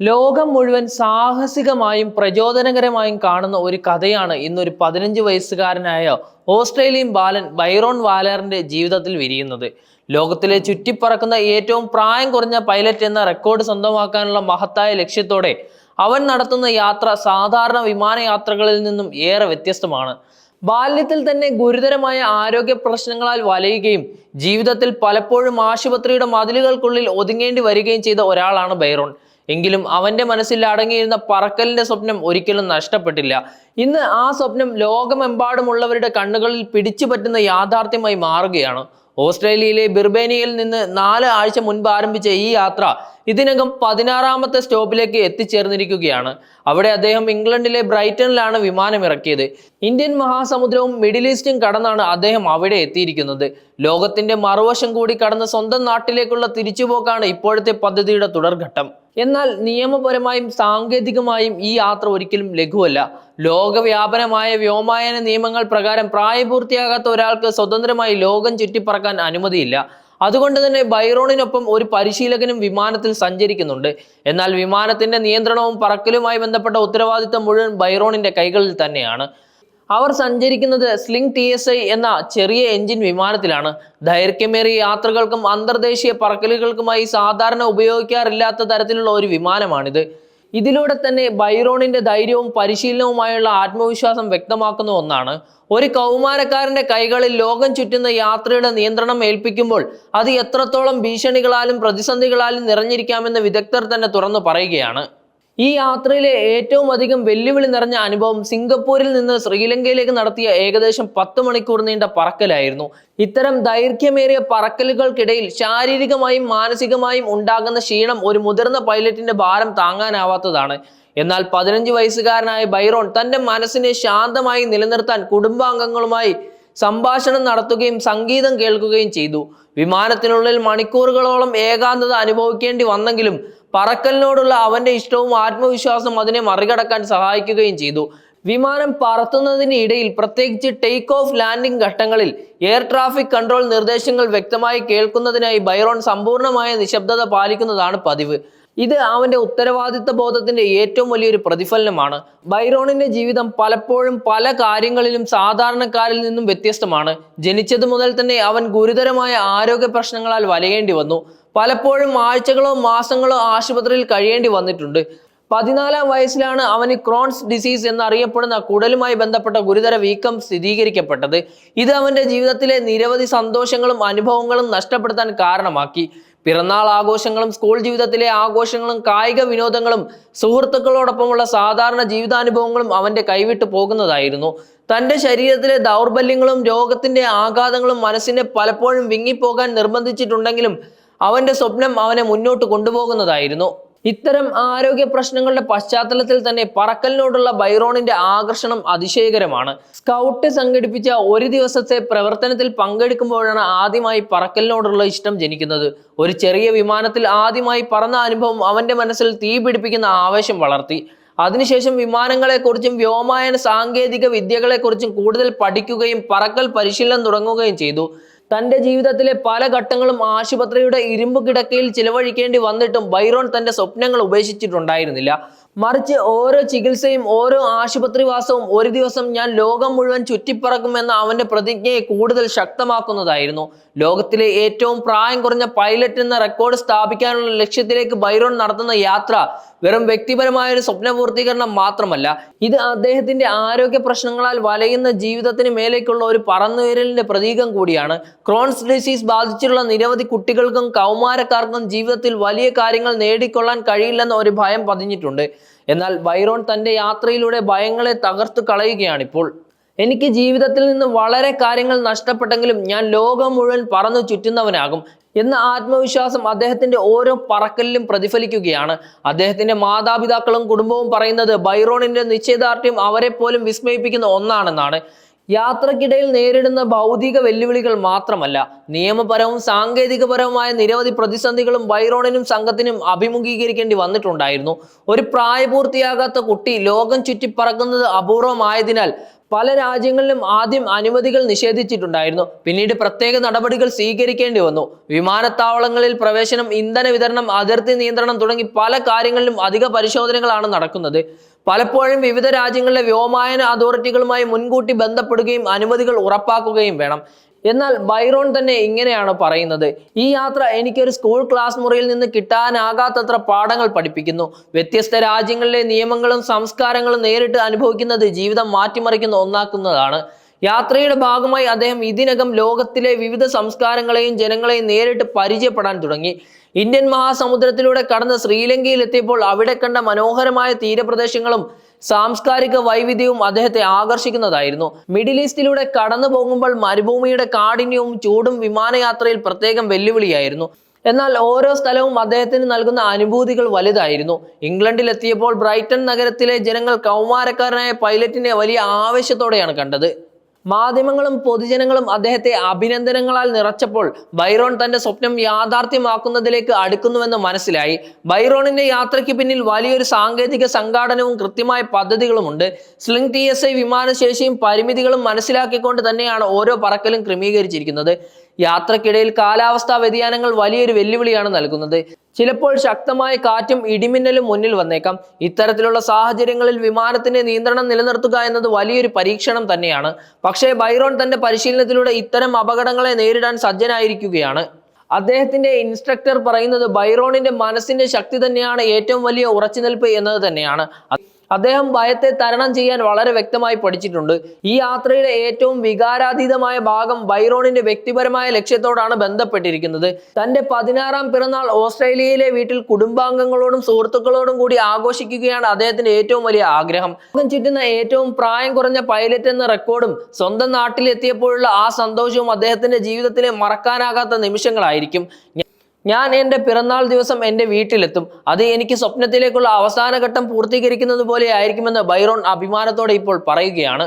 ലോകം മുഴുവൻ സാഹസികമായും പ്രചോദനകരമായും കാണുന്ന ഒരു കഥയാണ് ഇന്നൊരു പതിനഞ്ച് വയസ്സുകാരനായ ഓസ്ട്രേലിയൻ ബാലൻ ബൈറോൺ വാലറിന്റെ ജീവിതത്തിൽ വിരിയുന്നത്. ലോകത്തിലെ ചുറ്റിപ്പറക്കുന്ന ഏറ്റവും പ്രായം കുറഞ്ഞ പൈലറ്റ് എന്ന റെക്കോർഡ് സ്വന്തമാക്കാനുള്ള മഹത്തായ ലക്ഷ്യത്തോടെ അവൻ നടത്തുന്ന യാത്ര സാധാരണ വിമാനയാത്രകളിൽ നിന്നും ഏറെ വ്യത്യസ്തമാണ്. ബാല്യത്തിൽ തന്നെ ഗുരുതരമായ ആരോഗ്യ പ്രശ്നങ്ങളാൽ വലയുകയും ജീവിതത്തിൽ പലപ്പോഴും ആശുപത്രിയുടെ മതിലുകൾക്കുള്ളിൽ ഒതുങ്ങേണ്ടി വരികയും ചെയ്ത ഒരാളാണ് ബൈറോൺ. എങ്കിലും അവന്റെ മനസ്സിൽ അടങ്ങിയിരുന്ന പറക്കലിന്റെ സ്വപ്നം ഒരിക്കലും നഷ്ടപ്പെട്ടില്ല. ഇന്ന് ആ സ്വപ്നം ലോകമെമ്പാടുമുള്ളവരുടെ കണ്ണുകളിൽ പിടിച്ചു പറ്റുന്ന യാഥാർത്ഥ്യമായി മാറുകയാണ്. ഓസ്ട്രേലിയയിലെ ബിർബേനിയയിൽ നിന്ന് നാല് ആഴ്ച മുൻപ് ആരംഭിച്ച ഈ യാത്ര ഇതിനകം പതിനാറാമത്തെ സ്റ്റോപ്പിലേക്ക് എത്തിച്ചേർന്നിരിക്കുകയാണ്. അവിടെ അദ്ദേഹം ഇംഗ്ലണ്ടിലെ ബ്രൈറ്റണിലാണ് വിമാനം ഇറക്കിയത്. ഇന്ത്യൻ മഹാസമുദ്രവും മിഡിൽ ഈസ്റ്റും കടന്നാണ് അദ്ദേഹം അവിടെ എത്തിയിരിക്കുന്നത്. ലോകത്തിന്റെ മറുവശം കൂടി കടന്ന് സ്വന്തം നാട്ടിലേക്കുള്ള തിരിച്ചുപോക്കാണ് ഇപ്പോഴത്തെ പദ്ധതിയുടെ തുടർഘട്ടം. എന്നാൽ നിയമപരമായും സാങ്കേതികമായും ഈ യാത്ര ഒരിക്കലും ലഘുവല്ല. ലോകവ്യാപനമായ വ്യോമയാന നിയമങ്ങൾ പ്രകാരം പ്രായപൂർത്തിയാകാത്ത ഒരാൾക്ക് സ്വതന്ത്രമായി ലോകം ചുറ്റിപ്പറക്കാൻ അനുമതിയില്ല. അതുകൊണ്ട് തന്നെ ബൈറോണിനൊപ്പം ഒരു പരിശീലകനും വിമാനത്തിൽ സഞ്ചരിക്കുന്നുണ്ട്. എന്നാൽ വിമാനത്തിന്റെ നിയന്ത്രണവും പറക്കലുമായി ബന്ധപ്പെട്ട ഉത്തരവാദിത്തം മുഴുവൻ ബൈറോണിന്റെ കൈകളിൽ തന്നെയാണ്. അവർ സഞ്ചരിക്കുന്നത് സ്ലിംഗ് ടി എസ് ഐ എന്ന ചെറിയ എഞ്ചിൻ വിമാനത്തിലാണ്. ദൈർഘ്യമേറിയ യാത്രകൾക്കും അന്തർദേശീയ പറക്കലുകൾക്കുമായി സാധാരണ ഉപയോഗിക്കാറില്ലാത്ത തരത്തിലുള്ള ഒരു വിമാനമാണിത്. ഇതിലൂടെ തന്നെ ബൈറോണിന്റെ ധൈര്യവും പരിശീലനവുമായുള്ള ആത്മവിശ്വാസം വ്യക്തമാക്കുന്ന ഒന്നാണ്. ഒരു കൗമാരക്കാരന്റെ കൈകളിൽ ലോകം ചുറ്റുന്ന യാത്രയുടെ നിയന്ത്രണം ഏൽപ്പിക്കുമ്പോൾ അത് എത്രത്തോളം ഭീഷണികളാലും പ്രതിസന്ധികളാലും നിറഞ്ഞിരിക്കാമെന്ന് വിദഗ്ധർ തന്നെ തുറന്നു പറയുകയാണ്. ഈ യാത്രയിലെ ഏറ്റവും അധികം വെല്ലുവിളി നിറഞ്ഞ അനുഭവം സിംഗപ്പൂരിൽ നിന്ന് ശ്രീലങ്കയിലേക്ക് നടത്തിയ ഏകദേശം പത്ത് മണിക്കൂർ നീണ്ട പറക്കലായിരുന്നു. ഇത്തരം ദൈർഘ്യമേറിയ പറക്കലുകൾക്കിടയിൽ ശാരീരികമായും മാനസികമായും ഉണ്ടാകുന്ന ക്ഷീണം ഒരു മുതിർന്ന പൈലറ്റിന്റെ ഭാരം താങ്ങാനാവാത്തതാണ്. എന്നാൽ പതിനഞ്ച് വയസ്സുകാരനായ ബൈറോൺ തന്റെ മനസ്സിനെ ശാന്തമായി നിലനിർത്താൻ കുടുംബാംഗങ്ങളുമായി സംഭാഷണം നടത്തുകയും സംഗീതം കേൾക്കുകയും ചെയ്തു. വിമാനത്തിനുള്ളിൽ മണിക്കൂറുകളോളം ഏകാന്തത അനുഭവിക്കേണ്ടി വന്നെങ്കിലും പറക്കലിനോടുള്ള അവന്റെ ഇഷ്ടവും ആത്മവിശ്വാസവും അതിനെ മറികടക്കാൻ സഹായിക്കുകയും ചെയ്തു. വിമാനം പറത്തുന്നതിന് ഇടയിൽ പ്രത്യേകിച്ച് ടേക്ക് ഓഫ് ലാൻഡിംഗ് ഘട്ടങ്ങളിൽ എയർ ട്രാഫിക് കൺട്രോൾ നിർദ്ദേശങ്ങൾ വ്യക്തമായി കേൾക്കുന്നതിനായി ബൈറോൺ സമ്പൂർണമായ നിശബ്ദത പാലിക്കുന്നതാണ് പതിവ്. ഇത് അവന്റെ ഉത്തരവാദിത്ത ബോധത്തിന്റെ ഏറ്റവും വലിയൊരു പ്രതിഫലനമാണ്. ബൈറോണിന്റെ ജീവിതം പലപ്പോഴും പല കാര്യങ്ങളിലും സാധാരണക്കാരിൽ നിന്നും വ്യത്യസ്തമാണ്. ജനിച്ചത് മുതൽ തന്നെ അവൻ ഗുരുതരമായ ആരോഗ്യ പ്രശ്നങ്ങളാൽ വലയേണ്ടി വന്നു. പലപ്പോഴും ആഴ്ചകളോ മാസങ്ങളോ ആശുപത്രിയിൽ കഴിയേണ്ടി വന്നിട്ടുണ്ട്. പതിനാലാം വയസ്സിലാണ് അവന് ക്രോൺസ് ഡിസീസ് എന്നറിയപ്പെടുന്ന കുടലുമായി ബന്ധപ്പെട്ട ഗുരുതര വീക്കം സ്ഥിരീകരിക്കപ്പെട്ടത്. ഇത് അവന്റെ ജീവിതത്തിലെ നിരവധി സന്തോഷങ്ങളും അനുഭവങ്ങളും നഷ്ടപ്പെടുത്താൻ കാരണമാക്കി. പിറന്നാൾ ആഘോഷങ്ങളും സ്കൂൾ ജീവിതത്തിലെ ആഘോഷങ്ങളും കായിക വിനോദങ്ങളും സുഹൃത്തുക്കളോടൊപ്പമുള്ള സാധാരണ ജീവിതാനുഭവങ്ങളും അവന്റെ കൈവിട്ടു പോകുന്നതായിരുന്നു. തന്റെ ശരീരത്തിലെ ദൗർബല്യങ്ങളും രോഗത്തിന്റെ ആഘാതങ്ങളും മനസ്സിനെ പലപ്പോഴും വിങ്ങിപ്പോകാൻ നിർബന്ധിച്ചിട്ടുണ്ടെങ്കിലും അവന്റെ സ്വപ്നം അവനെ മുന്നോട്ട് കൊണ്ടുപോകുന്നതായിരുന്നു. ഇത്തരം ആരോഗ്യ പ്രശ്നങ്ങളുടെ പശ്ചാത്തലത്തിൽ തന്നെ പറക്കലിനോടുള്ള ബൈറോണിന്റെ ആകർഷണം അതിശയകരമാണ്. സ്കൗട്ട് സംഘടിപ്പിച്ച ഒരു ദിവസത്തെ പ്രവർത്തനത്തിൽ പങ്കെടുക്കുമ്പോഴാണ് ആദ്യമായി പറക്കലിനോടുള്ള ഇഷ്ടം ജനിക്കുന്നത്. ഒരു ചെറിയ വിമാനത്തിൽ ആദ്യമായി പറന്ന അനുഭവം അവന്റെ മനസ്സിൽ തീ പിടിപ്പിക്കുന്ന ആവേശം വളർത്തി. അതിനുശേഷം വിമാനങ്ങളെക്കുറിച്ചും വ്യോമയാന സാങ്കേതിക വിദ്യകളെക്കുറിച്ചും കൂടുതൽ പഠിക്കുകയും പറക്കൽ പരിശീലനം തുടങ്ങുകയും ചെയ്തു. തന്റെ ജീവിതത്തിലെ പല ഘട്ടങ്ങളും ആശുപത്രിയുടെ ഇരുമ്പ് കിടക്കയിൽ ചിലവഴിക്കേണ്ടി വന്നിട്ടും ബൈറോൺ തന്റെ സ്വപ്നങ്ങൾ ഉപേക്ഷിച്ചിട്ടുണ്ടായിരുന്നില്ല. മറിച്ച് ഓരോ ചികിത്സയും ഓരോ ആശുപത്രിവാസവും ഒരു ദിവസം ഞാൻ ലോകം മുഴുവൻ ചുറ്റിപ്പറക്കുമെന്ന അവന്റെ പ്രതിജ്ഞയെ കൂടുതൽ ശക്തമാക്കുന്നതായിരുന്നു. ലോകത്തിലെ ഏറ്റവും പ്രായം കുറഞ്ഞ പൈലറ്റ് എന്ന റെക്കോർഡ് സ്ഥാപിക്കാനുള്ള ലക്ഷ്യത്തിലേക്ക് ബൈറോൺ നടത്തുന്ന യാത്ര വെറും വ്യക്തിപരമായ ഒരു സ്വപ്നപൂർത്തീകരണം മാത്രമല്ല ഇത് അദ്ദേഹത്തിന്റെ ആരോഗ്യ പ്രശ്നങ്ങളാൽ വലയുന്ന ജീവിതത്തിന് മേലേക്കുള്ള ഒരു പറന്നുയരലിന്റെ പ്രതീകം കൂടിയാണ്. ക്രോൺസ് ഡിസീസ് ബാധിച്ചിട്ടുള്ള നിരവധി കുട്ടികൾക്കും കൗമാരക്കാർക്കും ജീവിതത്തിൽ വലിയ കാര്യങ്ങൾ നേടിക്കൊള്ളാൻ കഴിയില്ലെന്ന ഒരു ഭയം പതിഞ്ഞിട്ടുണ്ട്. എന്നാൽ ബൈറോൺ തന്റെ യാത്രയിലൂടെ ഭയങ്ങളെ തകർത്തു കളയുകയാണിപ്പോൾ. എനിക്ക് ജീവിതത്തിൽ നിന്ന് വളരെ കാര്യങ്ങൾ നഷ്ടപ്പെട്ടെങ്കിലും ഞാൻ ലോകം മുഴുവൻ പറന്നു ചുറ്റുന്നവനാകും എന്ന ആത്മവിശ്വാസം അദ്ദേഹത്തിന്റെ ഓരോ പറക്കലിലും പ്രതിഫലിക്കുകയാണ്. അദ്ദേഹത്തിന്റെ മാതാപിതാക്കളും കുടുംബവും പറയുന്നത് ബൈറോണിന്റെ നിശ്ചയദാർഢ്യം അവരെ പോലും വിസ്മയിപ്പിക്കുന്ന ഒന്നാണെന്നാണ്. യാത്രക്കിടയിൽ നേരിടുന്ന ഭൗതിക വെല്ലുവിളികൾ മാത്രമല്ല നിയമപരവും സാങ്കേതികപരവുമായ നിരവധി പ്രതിസന്ധികളും ബൈറോണിനും സംഘത്തിനും അഭിമുഖീകരിക്കേണ്ടി വന്നിട്ടുണ്ടായിരുന്നു. ഒരു പ്രായപൂർത്തിയാകാത്ത കുട്ടി ലോകം ചുറ്റിപ്പറക്കുന്നത് അപൂർവമായതിനാൽ പല രാജ്യങ്ങളിലും ആദ്യം അനുമതികൾ നിഷേധിച്ചിട്ടുണ്ടായിരുന്നു. പിന്നീട് പ്രത്യേക നടപടികൾ സ്വീകരിക്കേണ്ടി വന്നു. വിമാനത്താവളങ്ങളിൽ പ്രവേശനം ഇന്ധന വിതരണം അതിർത്തി നിയന്ത്രണം തുടങ്ങി പല കാര്യങ്ങളിലും അധിക പരിശോധനകളാണ് നടക്കുന്നത്. പലപ്പോഴും വിവിധ രാജ്യങ്ങളിലെ വ്യോമയാന അതോറിറ്റികളുമായി മുൻകൂട്ടി ബന്ധപ്പെടുകയും അനുമതികൾ ഉറപ്പാക്കുകയും വേണം. എന്നാൽ ബൈറോൺ തന്നെ ഇങ്ങനെയാണ് പറയുന്നത്. ഈ യാത്ര എനിക്കൊരു സ്കൂൾ ക്ലാസ് മുറിയിൽ നിന്ന് കിട്ടാനാകാത്തത്ര പാഠങ്ങൾ പഠിപ്പിക്കുന്നു. വ്യത്യസ്ത രാജ്യങ്ങളിലെ നിയമങ്ങളും സംസ്കാരങ്ങളും നേരിട്ട് അനുഭവിക്കുന്നത് ജീവിതം മാറ്റിമറിക്കുന്ന ഒന്നാക്കുന്നതാണ്. യാത്രയുടെ ഭാഗമായി അദ്ദേഹം ഇതിനകം ലോകത്തിലെ വിവിധ സംസ്കാരങ്ങളെയും ജനങ്ങളെയും നേരിട്ട് പരിചയപ്പെടാൻ തുടങ്ങി. ഇന്ത്യൻ മഹാസമുദ്രത്തിലൂടെ കടന്ന് ശ്രീലങ്കയിൽ എത്തിയപ്പോൾ അവിടെ കണ്ട മനോഹരമായ തീരപ്രദേശങ്ങളും സാംസ്കാരിക വൈവിധ്യവും അദ്ദേഹത്തെ ആകർഷിക്കുന്നതായിരുന്നു. മിഡിൽ ഈസ്റ്റിലൂടെ കടന്നു പോകുമ്പോൾ മരുഭൂമിയുടെ കാഠിന്യവും ചൂടും വിമാനയാത്രയിൽ പ്രത്യേകം വെല്ലുവിളിയായിരുന്നു. എന്നാൽ ഓരോ സ്ഥലവും അദ്ദേഹത്തിന് നൽകുന്ന അനുഭൂതികൾ വലുതായിരുന്നു. ഇംഗ്ലണ്ടിൽ എത്തിയപ്പോൾ ബ്രൈറ്റൺ നഗരത്തിലെ ജനങ്ങൾ കൗമാരക്കാരനായ പൈലറ്റിനെ വലിയ ആവേശത്തോടെയാണ് കണ്ടത്. മാധ്യമങ്ങളും പൊതുജനങ്ങളും അദ്ദേഹത്തെ അഭിനന്ദനങ്ങളാൽ നിറച്ചപ്പോൾ ബൈറോൺ തന്റെ സ്വപ്നം യാഥാർത്ഥ്യമാക്കുന്നതിലേക്ക് അടുക്കുന്നുവെന്ന് മനസ്സിലായി. ബൈറോണിന്റെ യാത്രയ്ക്ക് പിന്നിൽ വലിയൊരു സാങ്കേതിക സംഘാടനവും കൃത്യമായ പദ്ധതികളുമുണ്ട്. സ്ലിംഗ് ടി എസ് ഐ വിമാനശേഷിയും പരിമിതികളും മനസ്സിലാക്കിക്കൊണ്ട് തന്നെയാണ് ഓരോ പറക്കലും ക്രമീകരിച്ചിരിക്കുന്നത്. യാത്രക്കിടയിൽ കാലാവസ്ഥാ വ്യതിയാനങ്ങൾ വലിയൊരു വെല്ലുവിളിയാണ് നൽകുന്നത്. ചിലപ്പോൾ ശക്തമായ കാറ്റും ഇടിമിന്നലും മുന്നിൽ വന്നേക്കാം. ഇത്തരത്തിലുള്ള സാഹചര്യങ്ങളിൽ വിമാനത്തിന്റെ നിയന്ത്രണം നിലനിർത്തുക എന്നത് വലിയൊരു പരീക്ഷണം തന്നെയാണ്. പക്ഷേ ബൈറോൺ തന്റെ പരിശീലനത്തിലൂടെ ഇത്തരം അപകടങ്ങളെ നേരിടാൻ സജ്ജനായിരിക്കുകയാണ്. അദ്ദേഹത്തിന്റെ ഇൻസ്ട്രക്ടർ പറയുന്നത് ബൈറോണിന്റെ മനസ്സിന്റെ ശക്തി തന്നെയാണ് ഏറ്റവും വലിയ ഉറച്ചുനിൽപ്പ് എന്നത് തന്നെയാണ്. അദ്ദേഹം ഭയത്തെ തരണം ചെയ്യാൻ വളരെ വ്യക്തമായി പഠിച്ചിട്ടുണ്ട്. ഈ യാത്രയുടെ ഏറ്റവും വികാരാതീതമായ ഭാഗം ബൈറോണിന്റെ വ്യക്തിപരമായ ലക്ഷ്യത്തോടാണ് ബന്ധപ്പെട്ടിരിക്കുന്നത്. തന്റെ പതിനാറാം പിറന്നാൾ ഓസ്ട്രേലിയയിലെ വീട്ടിൽ കുടുംബാംഗങ്ങളോടും സുഹൃത്തുക്കളോടും കൂടി ആഘോഷിക്കുകയാണ് അദ്ദേഹത്തിന്റെ ഏറ്റവും വലിയ ആഗ്രഹം. ലോകം ചുറ്റുന്ന ഏറ്റവും പ്രായം കുറഞ്ഞ പൈലറ്റ് എന്ന റെക്കോർഡും സ്വന്തം നാട്ടിലെത്തിയപ്പോഴുള്ള ആ സന്തോഷവും അദ്ദേഹത്തിന്റെ ജീവിതത്തിലെ മറക്കാനാകാത്ത നിമിഷങ്ങളായിരിക്കും. ഞാൻ എന്റെ പിറന്നാൾ ദിവസം എന്റെ വീട്ടിലെത്തും. അത് എനിക്ക് സ്വപ്നത്തിലേക്കുള്ള അവസാന ഘട്ടം പൂർത്തീകരിക്കുന്നത് പോലെ ആയിരിക്കുമെന്ന് ബൈറോൺ അഭിമാനത്തോടെ ഇപ്പോൾ പറയുകയാണ്.